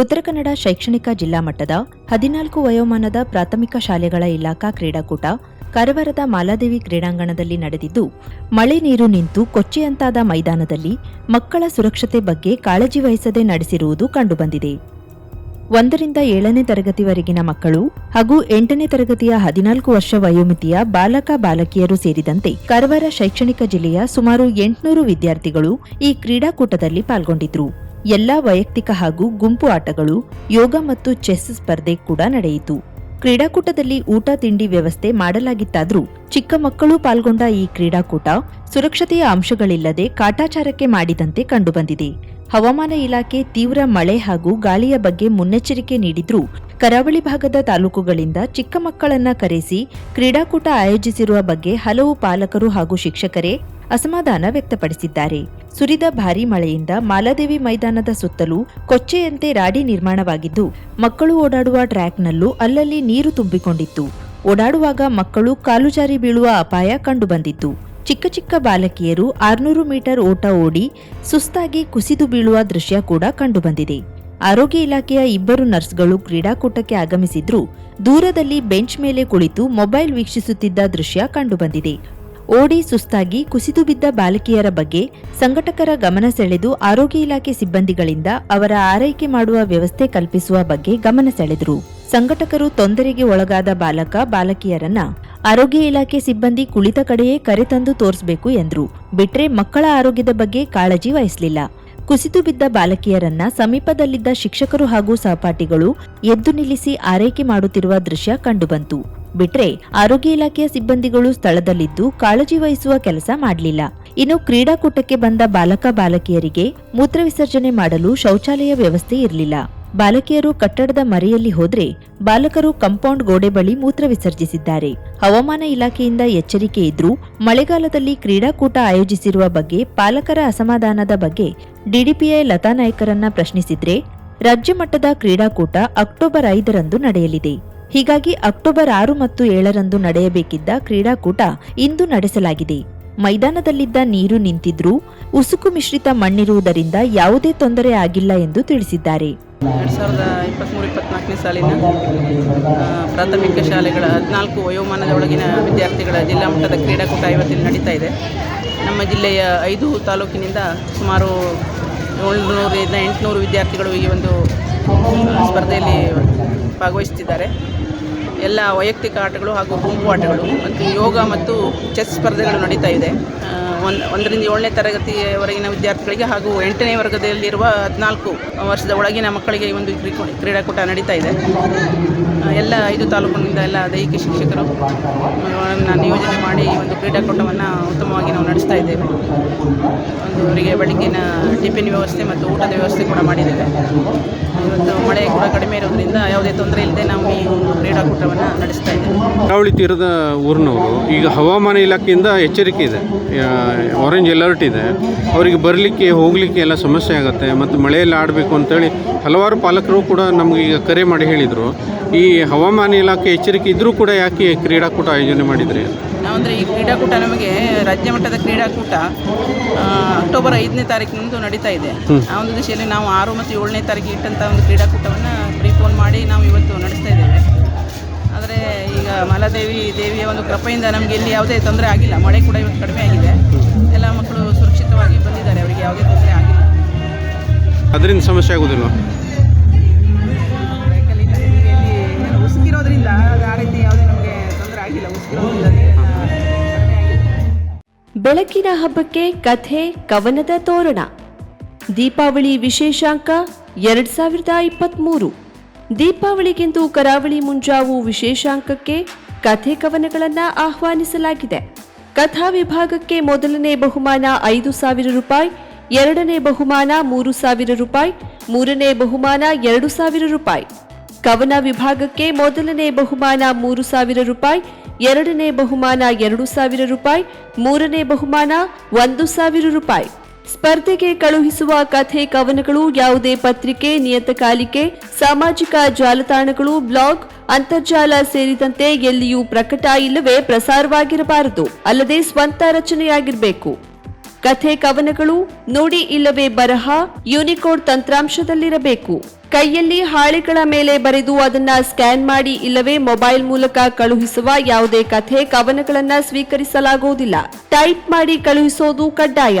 ಉತ್ತರ ಕನ್ನಡ ಶೈಕ್ಷಣಿಕ ಜಿಲ್ಲಾ ಮಟ್ಟದ ಹದಿನಾಲ್ಕು ವಯೋಮಾನದ ಪ್ರಾಥಮಿಕ ಶಾಲೆಗಳ ಇಲಾಖಾ ಕ್ರೀಡಾಕೂಟ ಕಾರವಾರದ ಮಾಲಾದೇವಿ ಕ್ರೀಡಾಂಗಣದಲ್ಲಿ ನಡೆದಿದ್ದು, ಮಳೆ ನೀರು ನಿಂತು ಕೊಚ್ಚೆಯಂತಾದ ಮೈದಾನದಲ್ಲಿ ಮಕ್ಕಳ ಸುರಕ್ಷತೆ ಬಗ್ಗೆ ಕಾಳಜಿ ವಹಿಸದೆ ನಡೆಸಿರುವುದು ಕಂಡುಬಂದಿದೆ. ಒಂದರಿಂದ ಏಳನೇ ತರಗತಿವರೆಗಿನ ಮಕ್ಕಳು ಹಾಗೂ ಎಂಟನೇ ತರಗತಿಯ ಹದಿನಾಲ್ಕು ವರ್ಷ ವಯೋಮಿತಿಯ ಬಾಲಕ ಬಾಲಕಿಯರು ಸೇರಿದಂತೆ ಕಾರವಾರ ಶೈಕ್ಷಣಿಕ ಜಿಲ್ಲೆಯ ಸುಮಾರು ಎಂಟುನೂರು ವಿದ್ಯಾರ್ಥಿಗಳು ಈ ಕ್ರೀಡಾಕೂಟದಲ್ಲಿ ಪಾಲ್ಗೊಂಡಿದ್ರು. ಎಲ್ಲಾ ವೈಯಕ್ತಿಕ ಹಾಗೂ ಗುಂಪು ಆಟಗಳು, ಯೋಗ ಮತ್ತು ಚೆಸ್ ಸ್ಪರ್ಧೆ ಕೂಡ ನಡೆಯಿತು. ಕ್ರೀಡಾಕೂಟದಲ್ಲಿ ಊಟ, ತಿಂಡಿ ವ್ಯವಸ್ಥೆ ಮಾಡಲಾಗಿತ್ತಾದರೂ ಚಿಕ್ಕ ಮಕ್ಕಳು ಪಾಲ್ಗೊಂಡ ಈ ಕ್ರೀಡಾಕೂಟ ಸುರಕ್ಷತೆಯ ಅಂಶಗಳಿಲ್ಲದೆ ಕಾಟಾಚಾರಕ್ಕೆ ಮಾಡಿದಂತೆ ಕಂಡುಬಂದಿದೆ. ಹವಾಮಾನ ಇಲಾಖೆ ತೀವ್ರ ಮಳೆ ಹಾಗೂ ಗಾಳಿಯ ಬಗ್ಗೆ ಮುನ್ನೆಚ್ಚರಿಕೆ ನೀಡಿದ್ರೂ ಕರಾವಳಿ ಭಾಗದ ತಾಲೂಕುಗಳಿಂದ ಚಿಕ್ಕ ಮಕ್ಕಳನ್ನ ಕರೆಸಿ ಕ್ರೀಡಾಕೂಟ ಆಯೋಜಿಸಿರುವ ಬಗ್ಗೆ ಹಲವು ಪಾಲಕರು ಹಾಗೂ ಶಿಕ್ಷಕರೇ ಅಸಮಾಧಾನ ವ್ಯಕ್ತಪಡಿಸಿದ್ದಾರೆ. ಸುರಿದ ಭಾರೀ ಮಳೆಯಿಂದ ಮಾಲಾದೇವಿ ಮೈದಾನದ ಸುತ್ತಲೂ ಕೊಚ್ಚೆಯಂತೆ ರಾಡಿ ನಿರ್ಮಾಣವಾಗಿದ್ದು, ಮಕ್ಕಳು ಓಡಾಡುವ ಟ್ರ್ಯಾಕ್ನಲ್ಲೂ ಅಲ್ಲಲ್ಲಿ ನೀರು ತುಂಬಿಕೊಂಡಿತ್ತು. ಓಡಾಡುವಾಗ ಮಕ್ಕಳು ಕಾಲು ಜಾರಿ ಬೀಳುವ ಅಪಾಯ ಕಂಡುಬಂದಿತ್ತು. ಚಿಕ್ಕ ಚಿಕ್ಕ ಬಾಲಕಿಯರು ಆರ್ನೂರು ಮೀಟರ್ ಓಟ ಓಡಿ ಸುಸ್ತಾಗಿ ಕುಸಿದು ಬೀಳುವ ದೃಶ್ಯ ಕೂಡ ಕಂಡುಬಂದಿದೆ. ಆರೋಗ್ಯ ಇಲಾಖೆಯ ಇಬ್ಬರು ನರ್ಸ್ಗಳು ಕ್ರೀಡಾಕೂಟಕ್ಕೆ ಆಗಮಿಸಿದ್ರೂ ದೂರದಲ್ಲಿ ಬೆಂಚ್ ಮೇಲೆ ಕುಳಿತು ಮೊಬೈಲ್ ವೀಕ್ಷಿಸುತ್ತಿದ್ದ ದೃಶ್ಯ ಕಂಡುಬಂದಿದೆ. ಓಡಿ ಸುಸ್ತಾಗಿ ಕುಸಿದು ಬಿದ್ದ ಬಾಲಕಿಯರ ಬಗ್ಗೆ ಸಂಘಟಕರ ಗಮನ ಸೆಳೆದು ಆರೋಗ್ಯ ಇಲಾಖೆ ಸಿಬ್ಬಂದಿಗಳಿಂದ ಅವರ ಆರೈಕೆ ಮಾಡುವ ವ್ಯವಸ್ಥೆ ಕಲ್ಪಿಸುವ ಬಗ್ಗೆ ಗಮನ ಸೆಳೆದರು. ಸಂಘಟಕರು ತೊಂದರೆಗೆ ಒಳಗಾದ ಬಾಲಕ, ಬಾಲಕಿಯರನ್ನ ಆರೋಗ್ಯ ಇಲಾಖೆ ಸಿಬ್ಬಂದಿ ಕುಳಿತ ಕಡೆಯೇ ಕರೆತಂದು ತೋರಿಸಬೇಕು ಎಂದರು. ಬಿಟ್ರೆ ಮಕ್ಕಳ ಆರೋಗ್ಯದ ಬಗ್ಗೆ ಕಾಳಜಿ ವಹಿಸಲಿಲ್ಲ. ಕುಸಿದು ಬಿದ್ದ ಬಾಲಕಿಯರನ್ನ ಸಮೀಪದಲ್ಲಿದ್ದ ಶಿಕ್ಷಕರು ಹಾಗೂ ಸಹಪಾಠಿಗಳು ಎದ್ದು ನಿಲ್ಲಿಸಿ ಆರೈಕೆ ಮಾಡುತ್ತಿರುವ ದೃಶ್ಯ ಕಂಡುಬಂತು. ಬಿಟ್ರೆ ಆರೋಗ್ಯ ಇಲಾಖೆಯ ಸಿಬ್ಬಂದಿಗಳು ಸ್ಥಳದಲ್ಲಿದ್ದು ಕಾಳಜಿ ವಹಿಸುವ ಕೆಲಸ ಮಾಡಲಿಲ್ಲ. ಇನ್ನು ಕ್ರೀಡಾಕೂಟಕ್ಕೆ ಬಂದ ಬಾಲಕ ಬಾಲಕಿಯರಿಗೆ ಮೂತ್ರ ವಿಸರ್ಜನೆ ಮಾಡಲು ಶೌಚಾಲಯ ವ್ಯವಸ್ಥೆ ಇರಲಿಲ್ಲ. ಬಾಲಕಿಯರು ಕಟ್ಟಡದ ಮರೆಯಲ್ಲಿ ಹೋದ್ರೆ ಬಾಲಕರು ಕಂಪೌಂಡ್ ಗೋಡೆ ಬಳಿ ಮೂತ್ರ ವಿಸರ್ಜಿಸಿದ್ದಾರೆ. ಹವಾಮಾನ ಇಲಾಖೆಯಿಂದ ಎಚ್ಚರಿಕೆ ಇದ್ರೂ ಮಳೆಗಾಲದಲ್ಲಿ ಕ್ರೀಡಾಕೂಟ ಆಯೋಜಿಸಿರುವ ಬಗ್ಗೆ ಪಾಲಕರ ಅಸಮಾಧಾನದ ಬಗ್ಗೆ ಡಿಡಿಪಿಐ ಲತಾ ನಾಯ್ಕರನ್ನ ಪ್ರಶ್ನಿಸಿದ್ರೆ ರಾಜ್ಯ ಮಟ್ಟದ ಕ್ರೀಡಾಕೂಟ ಅಕ್ಟೋಬರ್ ಐದರಂದು ನಡೆಯಲಿದೆ. ಹೀಗಾಗಿ ಅಕ್ಟೋಬರ್ ಆರು ಮತ್ತು ಏಳರಂದು ನಡೆಯಬೇಕಿದ್ದ ಕ್ರೀಡಾಕೂಟ ಇಂದು ನಡೆಸಲಾಗಿದೆ. ಮೈದಾನದಲ್ಲಿದ್ದ ನೀರು ನಿಂತಿದ್ರೂ ಉಸುಕು ಮಿಶ್ರಿತ ಮಣ್ಣಿರುವುದರಿಂದ ಯಾವುದೇ ತೊಂದರೆ ಆಗಿಲ್ಲ ಎಂದು ತಿಳಿಸಿದ್ದಾರೆ. ಎರಡು ಸಾವಿರದ ಇಪ್ಪತ್ತ್ಮೂರು ಇಪ್ಪತ್ತ್ನಾಲ್ಕನೇ ಸಾಲಿನ ಪ್ರಾಥಮಿಕ ಶಾಲೆಗಳ ಹದಿನಾಲ್ಕು ವಯೋಮಾನದೊಳಗಿನ ವಿದ್ಯಾರ್ಥಿಗಳ ಜಿಲ್ಲಾ ಮಟ್ಟದ ಕ್ರೀಡಾಕೂಟ ಇವತ್ತಿನ ನಡೀತಾ ಇದೆ. ನಮ್ಮ ಜಿಲ್ಲೆಯ ಐದು ತಾಲೂಕಿನಿಂದ ಸುಮಾರು ಏಳ್ನೂರಿಂದ ಎಂಟುನೂರು ವಿದ್ಯಾರ್ಥಿಗಳು ಈ ಒಂದು ಸ್ಪರ್ಧೆಯಲ್ಲಿ ಭಾಗವಹಿಸುತ್ತಿದ್ದಾರೆ. ಎಲ್ಲ ವೈಯಕ್ತಿಕ ಆಟಗಳು ಹಾಗೂ ಗುಂಪು ಆಟಗಳು ಮತ್ತು ಯೋಗ ಮತ್ತು ಚೆಸ್ ಸ್ಪರ್ಧೆಗಳು ನಡೀತಾ ಇದೆ. ಒಂದು ಒಂದರಿಂದ ಏಳನೇ ತರಗತಿಯವರೆಗಿನ ವಿದ್ಯಾರ್ಥಿಗಳಿಗೆ ಹಾಗೂ ಎಂಟನೇ ವರ್ಗದಲ್ಲಿರುವ ಹದಿನಾಲ್ಕು ವರ್ಷದ ಒಳಗಿನ ಮಕ್ಕಳಿಗೆ ಈ ಒಂದು ಕ್ರೀ- ಕ್ರೀಡಾಕೂಟ ನಡೀತಾ ಇದೆ. ಎಲ್ಲ ಐದು ತಾಲೂಕಿನಿಂದ ಎಲ್ಲ ದೈಹಿಕ ಶಿಕ್ಷಕರು ನಿಯೋಜನೆ ಮಾಡಿ ಈ ಒಂದು ಕ್ರೀಡಾಕೂಟವನ್ನು ಉತ್ತಮವಾಗಿ ನಾವು ನಡೆಸ್ತಾ ಇದ್ದೇವೆ. ಒಂದು ಅವರಿಗೆ ಬೆಳಗ್ಗಿನ ಟಿಫಿನ್ ವ್ಯವಸ್ಥೆ ಮತ್ತು ಊಟದ ವ್ಯವಸ್ಥೆ ಕೂಡ ಮಾಡಿದ್ದೇವೆ. ಇವತ್ತು ಮಳೆ ಕೂಡ ಕಡಿಮೆ ಇರೋದ್ರಿಂದ ಯಾವುದೇ ತೊಂದರೆ ಇಲ್ಲದೆ ನಾವು ಈ ಒಂದು ಕ್ರೀಡಾಕೂಟವನ್ನು ನಡೆಸ್ತಾ ಇದ್ದೇವೆ. ಕರಾವಳಿ ತೀರದ ಊರಿನವರು, ಈಗ ಹವಾಮಾನ ಇಲಾಖೆಯಿಂದ ಎಚ್ಚರಿಕೆ ಇದೆ. ಆರೆಂಜ್ ಅಲರ್ಟ್ ಇದೆ. ಅವರಿಗೆ ಬರಲಿಕ್ಕೆ ಹೋಗಲಿಕ್ಕೆ ಎಲ್ಲ ಸಮಸ್ಯೆ ಆಗುತ್ತೆ ಮತ್ತು ಮಳೆಯಲ್ಲಿ ಆಡಬೇಕು ಅಂತೇಳಿ ಹಲವಾರು ಪಾಲಕರು ಕೂಡ ನಮಗೆ ಈಗ ಕರೆ ಮಾಡಿ ಹೇಳಿದರು. ಈ ಹವಾಮಾನ ಇಲಾಖೆ ಎಚ್ಚರಿಕೆ ಇದ್ದರೂ ಕೂಡ ಯಾಕೆ ಕ್ರೀಡಾಕೂಟ ಆಯೋಜನೆ ಮಾಡಿದರೆ? ಅಂದರೆ ಈ ಕ್ರೀಡಾಕೂಟ ನಮಗೆ ರಾಜ್ಯ ಮಟ್ಟದ ಕ್ರೀಡಾಕೂಟ ಅಕ್ಟೋಬರ್ ಐದನೇ ತಾರೀಕಿನಂದು ನಡೀತಾ ಇದೆ. ಆ ಒಂದು ದಿಶೆಯಲ್ಲಿ ನಾವು ಆರು ಮತ್ತು ಏಳನೇ ತಾರೀಕು ಇಟ್ಟಂಥ ಒಂದು ಕ್ರೀಡಾಕೂಟವನ್ನು ಪ್ರೀಪೋನ್ ಮಾಡಿ ನಾವು ಇವತ್ತು ನಡೆಸ್ತಾ ಇದ್ದೇವೆ. ಆದರೆ ಈಗ ಮಾಲಾದೇವಿ ದೇವಿಯ ಒಂದು ಕೃಪೆಯಿಂದ ನಮಗೆ ಇಲ್ಲಿ ಯಾವುದೇ ತೊಂದರೆ ಆಗಿಲ್ಲ. ಮಳೆ ಕೂಡ ಇವತ್ತು ಕಡಿಮೆ ಆಗಿದೆ. ಎಲ್ಲ ಮಕ್ಕಳು ಸುರಕ್ಷಿತವಾಗಿ ಬಂದಿದ್ದಾರೆ ಅವರಿಗೆ ಯಾವುದೇ ತೊಂದರೆ ಆಗಿಲ್ಲ. ಅದರಿಂದ ಸಮಸ್ಯೆ ಆಗುದಿಲ್ಲ ಉಸುಕಿರೋದ್ರಿಂದ ಆ ರೀತಿ ಯಾವುದೇ ನಮಗೆ ತೊಂದರೆ ಆಗಿಲ್ಲ ಉಸುಕಿರೋದ್ರಿಂದ ಬೆಳಕಿನ ಹಬ್ಬಕ್ಕೆ ಕಥೆ ಕವನದ ತೋರಣ. ದೀಪಾವಳಿ ವಿಶೇಷಾಂಕ ಎರಡ್ ಸಾವಿರದ ಇಪ್ಪತ್ತ್ಮೂರು ದೀಪಾವಳಿಗೆಂದು ಕರಾವಳಿ ಮುಂಜಾವು ವಿಶೇಷಾಂಕಕ್ಕೆ ಕಥೆ ಕವನಗಳನ್ನು ಆಹ್ವಾನಿಸಲಾಗಿದೆ. ಕಥಾ ವಿಭಾಗಕ್ಕೆ ಮೊದಲನೇ ಬಹುಮಾನ ಐದು ಸಾವಿರ ರೂಪಾಯಿ, ಎರಡನೇ ಬಹುಮಾನ ಮೂರು ಸಾವಿರ ರೂಪಾಯಿ, ಮೂರನೇ ಬಹುಮಾನ ಎರಡು ಸಾವಿರ ರೂಪಾಯಿ. ಕವನ ವಿಭಾಗಕ್ಕೆ ಮೊದಲನೇ ಬಹುಮಾನ ಮೂರು ಸಾವಿರ ರೂಪಾಯಿ, ಎರಡನೇ ಬಹುಮಾನ ಎರಡು ಸಾವಿರ ರೂಪಾಯಿ, ಮೂರನೇ ಬಹುಮಾನ ಒಂದು ಸಾವಿರ ರೂಪಾಯಿ. ಸ್ಪರ್ಧೆಗೆ ಕಳುಹಿಸುವ ಕಥೆ ಕವನಗಳು ಯಾವುದೇ ಪತ್ರಿಕೆ ನಿಯತಕಾಲಿಕೆ ಸಾಮಾಜಿಕ ಜಾಲತಾಣಗಳು, ಬ್ಲಾಗ್, ಅಂತರ್ಜಾಲ ಸೇರಿದಂತೆ ಎಲ್ಲಿಯೂ ಪ್ರಕಟ ಇಲ್ಲವೇ ಪ್ರಸಾರವಾಗಿರಬಾರದು. ಅಲ್ಲದೆ ಸ್ವಂತ ರಚನೆಯಾಗಿರಬೇಕು. ಕಥೆ ಕವನಗಳು ನೋಡಿ ಇಲ್ಲವೇ ಬರಹ, ಯೂನಿಕೋಡ್ ತಂತ್ರಾಂಶದಲ್ಲಿರಬೇಕು. ಕೈಯಲ್ಲಿ ಹಾಳೆಗಳ ಮೇಲೆ ಬರೆದು ಅದನ್ನ ಸ್ಕ್ಯಾನ್ ಮಾಡಿ ಇಲ್ಲವೇ ಮೊಬೈಲ್ ಮೂಲಕ ಕಳುಹಿಸುವ ಯಾವುದೇ ಕಥೆ ಕವನಗಳನ್ನ ಸ್ವೀಕರಿಸಲಾಗುವುದಿಲ್ಲ. ಟೈಪ್ ಮಾಡಿ ಕಳುಹಿಸೋದು ಕಡ್ಡಾಯ.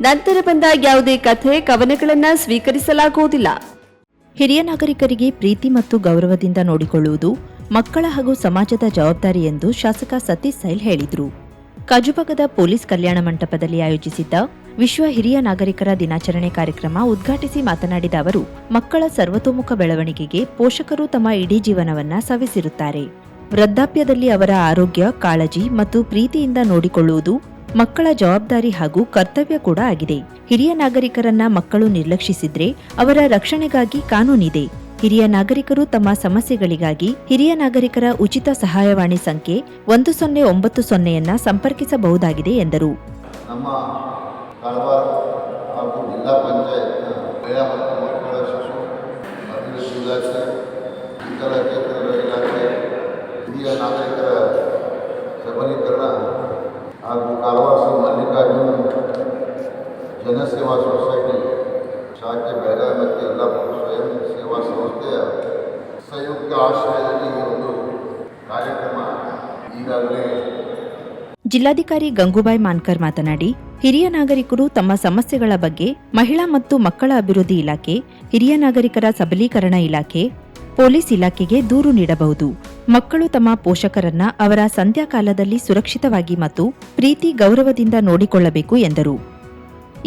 ನಂತರ ಬಂದ ಯಾವುದೇ ಕಥೆ ಕವನಗಳನ್ನ ಸ್ವೀಕರಿಸಲಾಗುವುದಿಲ್ಲ. ಹಿರಿಯ ನಾಗರಿಕರಿಗೆ ಪ್ರೀತಿ ಮತ್ತು ಗೌರವದಿಂದ ನೋಡಿಕೊಳ್ಳುವುದು ಮಕ್ಕಳ ಹಾಗೂ ಸಮಾಜದ ಜವಾಬ್ದಾರಿ ಎಂದು ಶಾಸಕ ಸತೀಶ್ ಸೈಲ್ ಹೇಳಿದರು. ಕಜುಬಗದ ಪೊಲೀಸ್ ಕಲ್ಯಾಣ ಮಂಟಪದಲ್ಲಿ ಆಯೋಜಿಸಿದ್ದ ವಿಶ್ವ ಹಿರಿಯ ನಾಗರಿಕರ ದಿನಾಚರಣೆ ಕಾರ್ಯಕ್ರಮ ಉದ್ಘಾಟಿಸಿ ಮಾತನಾಡಿದ ಅವರು, ಮಕ್ಕಳ ಸರ್ವತೋಮುಖ ಬೆಳವಣಿಗೆಗೆ ಪೋಷಕರು ತಮ್ಮ ಇಡೀ ಜೀವನವನ್ನ ಸವೆಸಿರುತ್ತಾರೆ. ವೃದ್ಧಾಪ್ಯದಲ್ಲಿ ಅವರ ಆರೋಗ್ಯ, ಕಾಳಜಿ ಮತ್ತು ಪ್ರೀತಿಯಿಂದ ನೋಡಿಕೊಳ್ಳುವುದು ಮಕ್ಕಳ ಜವಾಬ್ದಾರಿ ಹಾಗೂ ಕರ್ತವ್ಯ ಕೂಡ ಆಗಿದೆ. ಹಿರಿಯ ನಾಗರಿಕರನ್ನ ಮಕ್ಕಳು ನಿರ್ಲಕ್ಷಿಸಿದ್ರೆ ಅವರ ರಕ್ಷಣೆಗಾಗಿ ಕಾನೂನಿದೆ ಹಿರಿಯ ನಾಗರಿಕರು ತಮ್ಮ ಸಮಸ್ಯೆಗಳಿಗಾಗಿ ಹಿರಿಯ ನಾಗರಿಕರ ಉಚಿತ ಸಹಾಯವಾಣಿ ಸಂಖ್ಯೆ ಒಂದು ಸೊನ್ನೆ ಒಂಬತ್ತು ಸೊನ್ನೆಯನ್ನ ಸಂಪರ್ಕಿಸಬಹುದಾಗಿದೆ ಎಂದರು. ಸಬಲೀಕರಣ ಹಾಗೂ ಕಾರವಾರ ಮಲ್ಲಿಕಾರ್ಜುನ ಜನಸೇವಾ ಸೊಸೈಟಿ ಶಾಖೆ ಬೆಳಗಾವಿ ಮತ್ತು ಯಲ್ಲಾಪುರ ಸ್ವಯಂ ಸೇವಾ ಸಂಸ್ಥೆಯ ಸಂಯುಕ್ತ ಆಶ್ರಯದಲ್ಲಿ ಒಂದು ಕಾರ್ಯಕ್ರಮ ಈಗಾಗಲೇ ಜಿಲ್ಲಾಧಿಕಾರಿ ಗಂಗೂಬಾಯಿ ಮಾನ್ಕರ್ ಮಾತನಾಡಿ, ಹಿರಿಯ ನಾಗರಿಕರು ತಮ್ಮ ಸಮಸ್ಯೆಗಳ ಬಗ್ಗೆ ಮಹಿಳಾ ಮತ್ತು ಮಕ್ಕಳ ಅಭಿವೃದ್ಧಿ ಇಲಾಖೆ, ಹಿರಿಯ ನಾಗರಿಕರ ಸಬಲೀಕರಣ ಇಲಾಖೆ, ಪೊಲೀಸ್ ಇಲಾಖೆಗೆ ದೂರು ನೀಡಬಹುದು. ಮಕ್ಕಳು ತಮ್ಮ ಪೋಷಕರನ್ನ ಅವರ ಸಂಧ್ಯಾಕಾಲದಲ್ಲಿ ಸುರಕ್ಷಿತವಾಗಿ ಮತ್ತು ಪ್ರೀತಿ, ಗೌರವದಿಂದ ನೋಡಿಕೊಳ್ಳಬೇಕು ಎಂದರು.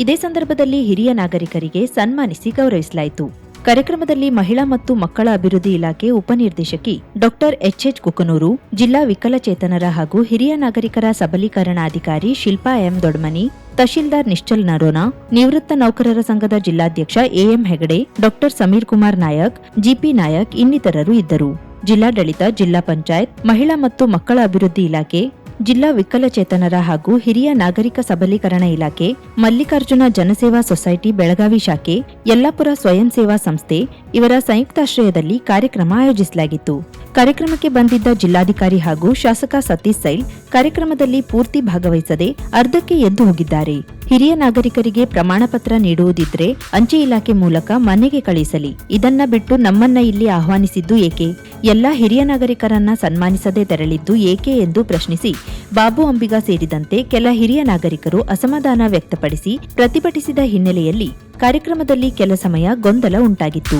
ಇದೇ ಸಂದರ್ಭದಲ್ಲಿ ಹಿರಿಯ ನಾಗರಿಕರಿಗೆ ಸನ್ಮಾನಿಸಿ ಗೌರವಿಸಲಾಯಿತು. ಕಾರ್ಯಕ್ರಮದಲ್ಲಿ ಮಹಿಳಾ ಮತ್ತು ಮಕ್ಕಳ ಅಭಿವೃದ್ಧಿ ಇಲಾಖೆ ಉಪನಿರ್ದೇಶಕಿ ಡಾಕ್ಟರ್ ಎಚ್ಎಚ್ ಕುಕನೂರು, ಜಿಲ್ಲಾ ವಿಕಲಚೇತನರ ಹಾಗೂ ಹಿರಿಯ ನಾಗರಿಕರ ಸಬಲೀಕರಣಾಧಿಕಾರಿ ಶಿಲ್ಪಾ ಎಂ ದೊಡ್ಮನಿ, ತಹಶೀಲ್ದಾರ್ ನಿಶ್ಚಲ್ ನರೋನಾ ನಿವೃತ್ತ ನೌಕರರ ಸಂಘದ ಜಿಲ್ಲಾಧ್ಯಕ್ಷ AM Hegde doctor Sameer Kumar Nayak GP Nayak ಇನ್ನಿತರರು ಇದ್ದರು. ಜಿಲ್ಲಾಡಳಿತ, ಜಿಲ್ಲಾ ಪಂಚಾಯತ್, ಮಹಿಳಾ ಮತ್ತು ಮಕ್ಕಳ ಅಭಿವೃದ್ಧಿ ಇಲಾಖೆ, ಜಿಲ್ಲಾ ವಿಕಲಚೇತನರ ಹಾಗೂ ಹಿರಿಯ ನಾಗರಿಕ ಸಬಲೀಕರಣ ಇಲಾಖೆ, ಮಲ್ಲಿಕಾರ್ಜುನ ಜನಸೇವಾ ಸೊಸೈಟಿ, ಬೆಳಗಾವಿ ಶಾಖೆ, ಯಲ್ಲಾಪುರ ಸ್ವಯಂ ಸೇವಾ ಸಂಸ್ಥೆ ಇವರ ಸಂಯುಕ್ತಾಶ್ರಯದಲ್ಲಿ ಕಾರ್ಯಕ್ರಮ ಆಯೋಜಿಸಲಾಗಿತ್ತು. ಕಾರ್ಯಕ್ರಮಕ್ಕೆ ಬಂದಿದ್ದ ಜಿಲ್ಲಾಧಿಕಾರಿ ಹಾಗೂ ಶಾಸಕ ಸತೀಶ್ ಸೈಲ್ ಕಾರ್ಯಕ್ರಮದಲ್ಲಿ ಪೂರ್ತಿ ಭಾಗವಹಿಸದೆ ಅರ್ಧಕ್ಕೆ ಎದ್ದು ಹೋಗಿದ್ದಾರೆ. ಹಿರಿಯ ನಾಗರಿಕರಿಗೆ ಪ್ರಮಾಣ ಪತ್ರ ನೀಡುವುದಿದ್ರೆ ಅಂಚೆ ಇಲಾಖೆ ಮೂಲಕ ಮನೆಗೆ ಕಳಿಸಲಿ ಇದನ್ನ ಬಿಟ್ಟು ನಮ್ಮನ್ನ ಇಲ್ಲಿ ಆಹ್ವಾನಿಸಿದ್ದು ಏಕೆ? ಎಲ್ಲ ಹಿರಿಯ ನಾಗರಿಕರನ್ನ ಸನ್ಮಾನಿಸದೆ ತೆರಳಿದ್ದು ಏಕೆ ಎಂದು ಪ್ರಶ್ನಿಸಿ ಬಾಬು ಅಂಬಿಗ ಸೇರಿದಂತೆ ಕೆಲ ಹಿರಿಯ ನಾಗರಿಕರು ಅಸಮಾಧಾನ ವ್ಯಕ್ತಪಡಿಸಿ ಪ್ರತಿಭಟಿಸಿದ ಹಿನ್ನೆಲೆಯಲ್ಲಿ ಕಾರ್ಯಕ್ರಮದಲ್ಲಿ ಕೆಲ ಸಮಯ ಗೊಂದಲ ಉಂಟಾಗಿತ್ತು.